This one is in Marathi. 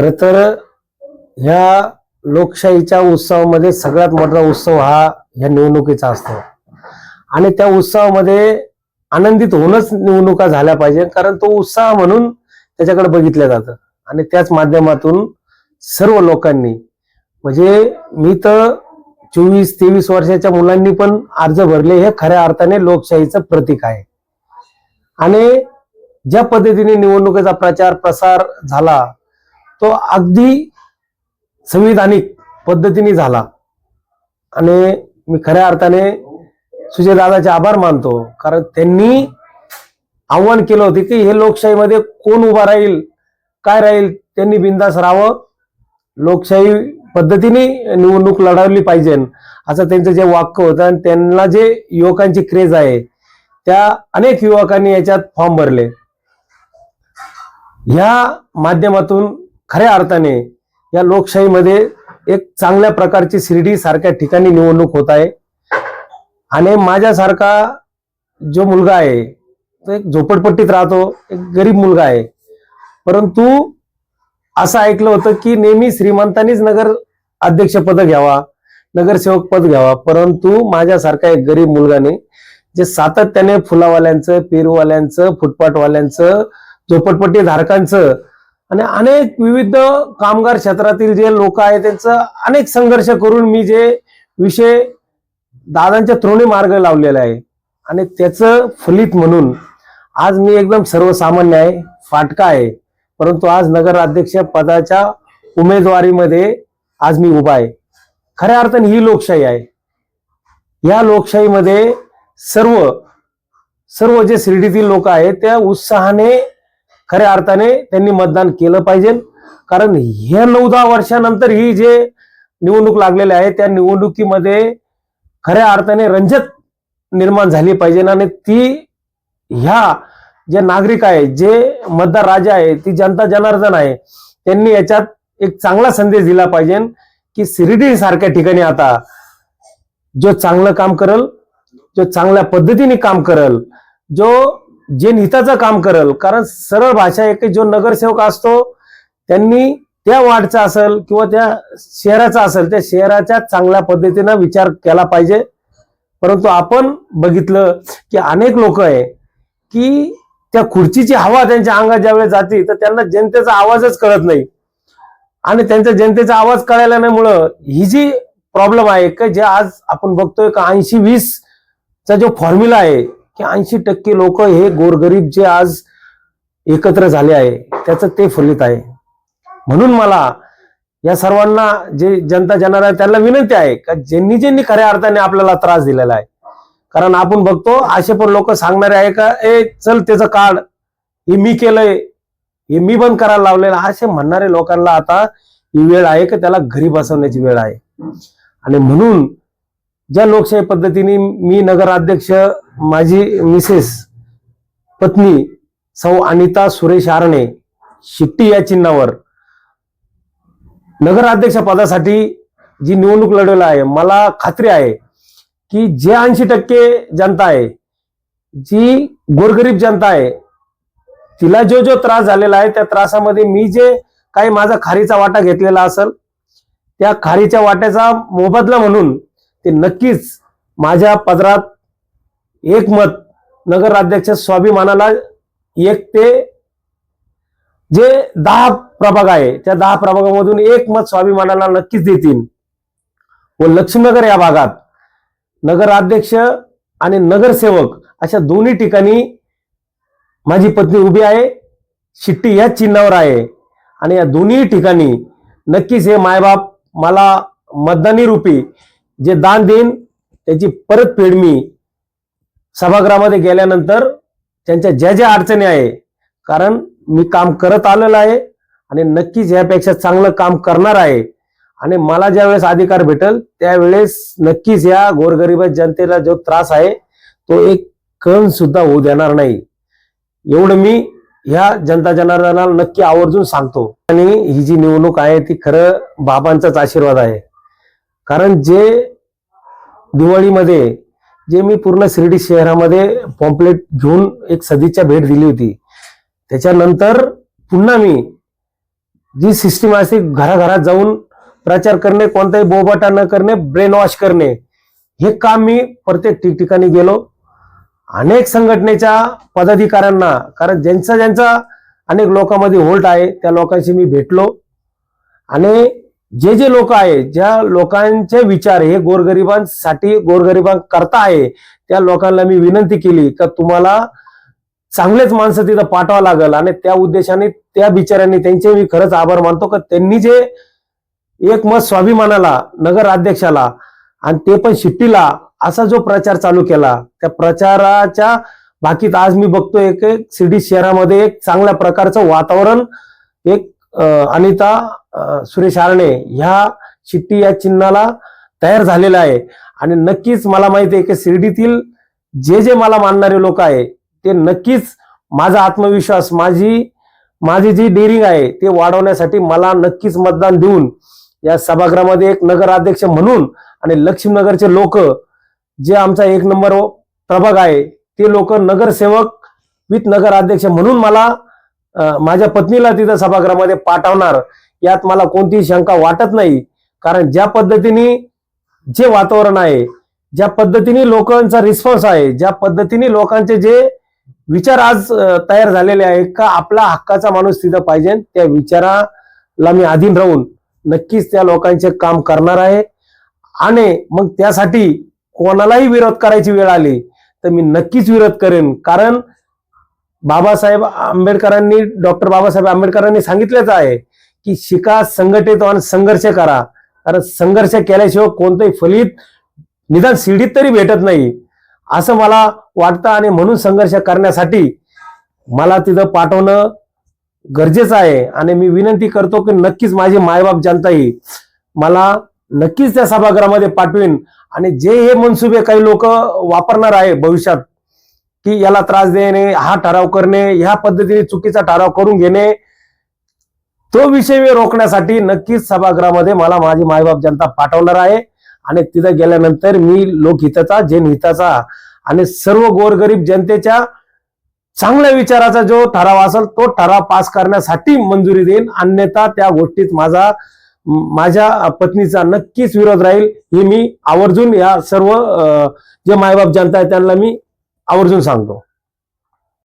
खर तर ह्या लोकशाहीच्या उत्सवामध्ये सगळ्यात मोठा उत्सव हा ह्या निवडणुकीचा असतो. आणि त्या उत्सवामध्ये आनंदित होऊनच निवडणुका झाल्या पाहिजे कारण तो उत्साह म्हणून त्याच्याकडे बघितलं जातं. आणि त्याच माध्यमातून सर्व लोकांनी म्हणजे मी तर चोवीस तेवीस वर्षाच्या मुलांनी पण अर्ज भरले हे खऱ्या अर्थाने लोकशाहीचं प्रतीक आहे. आणि ज्या पद्धतीने निवडणुकीचा प्रचार प्रसार झाला तो अगदी संविधानिक पद्धतीने झाला. आणि मी खऱ्या अर्थाने सुजयदादाचे आभार मानतो. कारण त्यांनी आव्हान केलं होते की हे लोकशाहीमध्ये कोण उभा राहील काय राहील त्यांनी बिंदास राहावं. लोकशाही पद्धतीने निवडणूक लढवली पाहिजे. असं त्यांचं जे वाक्य होतं आणि त्यांना जे युवकांची क्रेज आहे त्या अनेक युवकांनी याच्यात फॉर्म भरले. ह्या माध्यमातून खऱ्या अर्थाने या लोकशाहीमध्ये एक चांगल्या प्रकारची शिर्डी सारख्या ठिकाणी निवडणूक होत आहे. आणि माझ्यासारखा जो मुलगा आहे तो एक झोपडपट्टीत राहतो एक गरीब मुलगा आहे. परंतु असं ऐकलं होतं की नेहमी श्रीमंतांनीच नगर अध्यक्षपद घ्यावा नगरसेवक पद घ्यावा. परंतु माझ्यासारखा एक गरीब मुलगाने जे सातत्याने फुलावाल्यांचं पेरूवाल्यांचं फुटपाटवाल्यांचं झोपडपट्टी धारकांचं आणि अनेक विविध कामगार क्षेत्रातील जे लोक आहेत त्यांचं अनेक संघर्ष करून मी जे विषय दादांच्या तृणी मार्ग लावलेला आहे. आणि त्याचं फलित म्हणून आज मी एकदम सर्वसामान्य आहे फाटका आहे. परंतु आज नगराध्यक्ष पदाच्या उमेदवारीमध्ये आज मी उभा आहे. खऱ्या अर्थाने ही लोकशाही आहे. या लोकशाहीमध्ये सर्व सर्व जे शिर्डीतील लोक आहेत त्या उत्साहाने खऱ्या अर्थाने त्यांनी मतदान केलं पाहिजे. कारण ह्या नऊ दहा वर्षानंतर ही जे निवडणूक लागलेली आहे त्या निवडणुकीमध्ये खऱ्या अर्थाने रंजत निर्माण झाली पाहिजे आणि ती ह्या जे नागरिक आहे जे मतदार राजा आहे ती जनता जनार्दन आहे त्यांनी याच्यात एक चांगला संदेश दिला पाहिजे की शिर्डी सारख्या ठिकाणी आता जो चांगलं काम करल जो चांगल्या पद्धतीने काम करल जो जे हिताचं काम करल कारण सरळ भाषा एक जो नगरसेवक असतो त्यांनी त्या वार्डचा असेल किंवा त्या शहराचा असेल त्या शहराच्या चांगल्या पद्धतीनं विचार केला पाहिजे. परंतु आपण बघितलं की अनेक लोक आहे की त्या खुर्चीची हवा त्यांच्या अंगात ज्यावेळेस जाते तर त्यांना जनतेचा आवाजच कळत नाही. आणि त्यांच्या जनतेचा आवाज कळायला नाहीमुळं ही जी प्रॉब्लेम आहे का जे आज आपण बघतोय का ऐंशी वीस चा जो फॉर्म्युला आहे की ऐंशी टक्के लोक हे गोरगरीब जे आज एकत्र झाले आहे त्याचं ते फलित आहे. म्हणून मला या सर्वांना जे जनता जनार आहे त्यांना विनंती आहे का ज्यांनी ज्यांनी खऱ्या अर्थाने आपल्याला त्रास दिलेला आहे. कारण आपण बघतो असे पण लोक सांगणारे आहे का ए चल त्याचं काढ. हे मी केलंय. हे मी बंद करायला लावलेलं असे म्हणणारे लोकांना आता ही वेळ आहे का त्याला घरी बसवण्याची वेळ आहे. आणि म्हणून ज्या लोकशाही पद्धतीने मी नगराध्यक्ष माझी मिसेस पत्नी सौ अनिता सुरेश आरणे शिट्टी या चिन्हावर नगराध्यक्ष पदासाठी जी निवडणूक लढवली आहे मला खात्री आहे की जे ऐंशी टक्के जनता आहे जी गोरगरीब जनता आहे तिला जो जो त्रास झालेला आहे त्या त्रासामध्ये मी जे काही माझा खारीचा वाटा घेतलेला असेल त्या खारीच्या वाट्याचा मोबदला म्हणून ते नक्कीच माझ्या पदरात एकमत नगराध्यक्ष स्वाभिमानाला एक ते जे दहा प्रभाग आहे त्या दहा प्रभागामधून एक मत स्वाभिमानाला नक्कीच देतील. व लक्ष्मीनगर या भागात नगराध्यक्ष आणि नगरसेवक अशा दोन्ही ठिकाणी माझी पत्नी उभी आहे शिट्टी याच चिन्हावर आहे. आणि या दोन्ही ठिकाणी नक्कीच हे मायबाप मला मतदानी रूपी जे दान देईन त्याची परतफेड मी सभागृहामध्ये गेल्यानंतर त्यांच्या ज्या ज्या अडचणी आहे कारण मी काम करत आलेलं आहे आणि नक्कीच यापेक्षा चांगलं काम करणार आहे. आणि मला ज्यावेळेस अधिकार भेटेल त्यावेळेस नक्कीच या गोरगरीब जनतेला जो त्रास आहे तो एक कण सुद्धा होऊ देणार नाही. एवढं मी ह्या जनता जनार्दनाला नक्की आवर्जून सांगतो. आणि ही जी निवडणूक आहे ती खरं बाबांचाच आशीर्वाद आहे. कारण जे दिवाळीमध्ये जे मी पूर्ण शिर्डी शहरामध्ये पॉम्पलेट घेऊन एक सदिच्छा भेट दिली होती त्याच्यानंतर पुन्हा मी जी सिस्टीम असते घराघरात जाऊन प्रचार करणे कोणताही बोबाटा न करणे ब्रेन वॉश करणे हे काम मी प्रत्येक ठिकठिकाणी गेलो. अनेक संघटनेच्या पदाधिकाऱ्यांना कारण ज्यांचा ज्यांचा अनेक लोकांमध्ये होल्ट आहे त्या लोकांशी मी भेटलो. आणि जे जे लोक आहे ज्या लोकांचे विचार हे गोरगरिबांसाठी गोरगरिबांकरता आहे त्या लोकांना मी विनंती केली का तुम्हाला चांगलेच माणसं तिथं पाठवावं लागेल आणि त्या उद्देशाने त्या बिचाऱ्यांनी त्यांचे मी खरंच आभार मानतो का त्यांनी जे एक मत स्वाभिमानाला नगर अध्यक्षाला आणि ते पण शिट्टीला असा जो प्रचार चालू केला त्या प्रचाराच्या बाकीत आज मी बघतो एक एक शिर्डी शहरामध्ये एक चांगल्या प्रकारचं वातावरण एक अनिता सुरेश आरणे ह्या चिठ्ठी या चिन्हाला तयार झालेला आहे. आणि नक्कीच मला माहिती आहे की शिर्डीतील जे जे मला मानणारे लोक आहे ते नक्कीच माझा आत्मविश्वास माझी माझी जी डेअरिंग आहे ते वाढवण्यासाठी मला नक्कीच मतदान देऊन या सभागृहामध्ये एक नगराध्यक्ष म्हणून आणि लक्ष्मीनगरचे लोक जे आमचा एक नंबर प्रभाग आहे ते लोक नगरसेवक विथ नगराध्यक्ष म्हणून मला माझ्या पत्नीला तिथं सभागृहामध्ये पाठवणार यात मला कोणतीही शंका वाटत नाही. कारण ज्या पद्धतीने जे वातावरण आहे ज्या पद्धतीने लोकांचा रिस्पॉन्स आहे ज्या पद्धतीने लोकांचे जे विचार आज तयार झालेले आहे का आपला हक्काचा माणूस तिथं पाहिजे त्या विचाराला मी अधीन राहून नक्कीच त्या लोकांचे काम करणार आहे. आणि मग त्यासाठी कोणालाही विरोध करायची वेळ आली तर मी नक्कीच विरोध करेन. कारण बाबासाहेब आंबेडकरांनी डॉक्टर बाबासाहेब आंबेडकरांनी सांगितलेच आहे की शिका संघटित आणि संघर्ष करा. कारण संघर्ष केल्याशिवाय कोणतंही फलित निदान शिडीत तरी भेटत नाही. असं मला वाटतं आणि म्हणून संघर्ष करण्यासाठी मला तिथं पाठवणं गरजेचं आहे आणि मी विनंती करतो की नक्कीच माझी मायबाप जनता येईल मला नक्कीच त्या सभागृहामध्ये पाठवीन. आणि जे हे मनसुबे काही लोक वापरणार आहे भविष्यात की याला त्रास देणे हा ठराव करणे ह्या पद्धतीने चुकीचा ठराव करून घेणे. तो विषय रोखण्यासाठी नक्कीच सभागृहामध्ये मला माझी मायबाप जनता पाठवणार आहे. आणि तिथं गेल्यानंतर मी लोकहिताचा जनहिताचा आणि सर्व गोरगरीब जनतेच्या चांगल्या विचाराचा जो ठराव असेल तो ठराव पास करण्यासाठी मंजुरी देईन. अन्यथा त्या गोष्टीत माझा माझ्या पत्नीचा नक्कीच विरोध राहील. हे मी आवर्जून या सर्व जे मायबाप जनता आहे त्यांना मी आवर्जून सांगतो.